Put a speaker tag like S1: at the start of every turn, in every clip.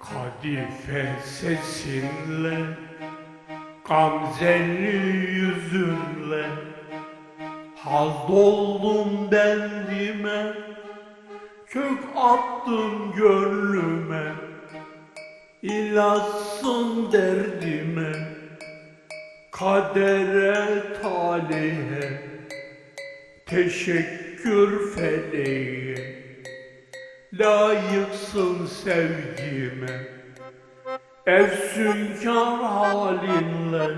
S1: Kadife sesinle Gamzeli yüzünle Haz doldum bendime Kök attın gönlüme İlaçsın derdime Kadere talihe Teşekkür feleğe. Layıksın sevgime Efsünkar halinle.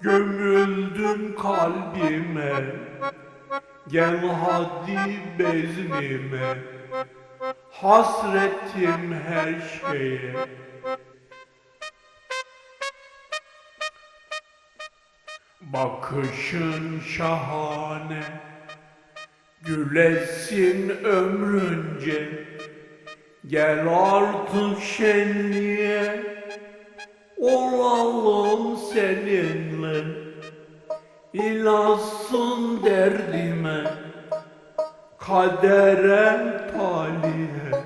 S1: Gömüldün kalbime Gel hadi beznime. Hasretim her şeye Bakışın şahane Gülesin ömrünce. Gel artık şenliğe Olalım seninle. İlaçsın derdime Kadere talihe.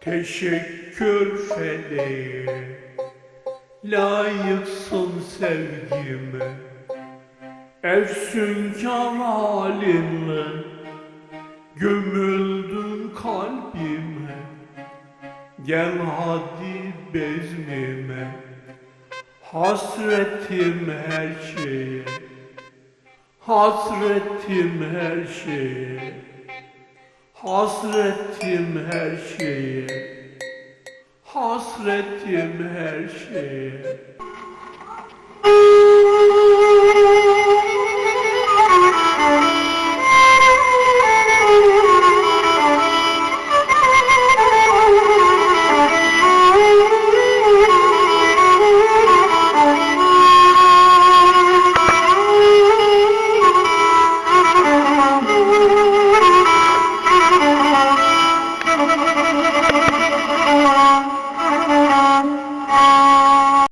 S1: Teşekkür feleğe Layıksın sevgime. Efsünkar halinle Gömüldün kalbime. Gel hadi beznime. Hasretim her şeye. Hasretim her şeye. Hasretim her şeye Hasretim her şeye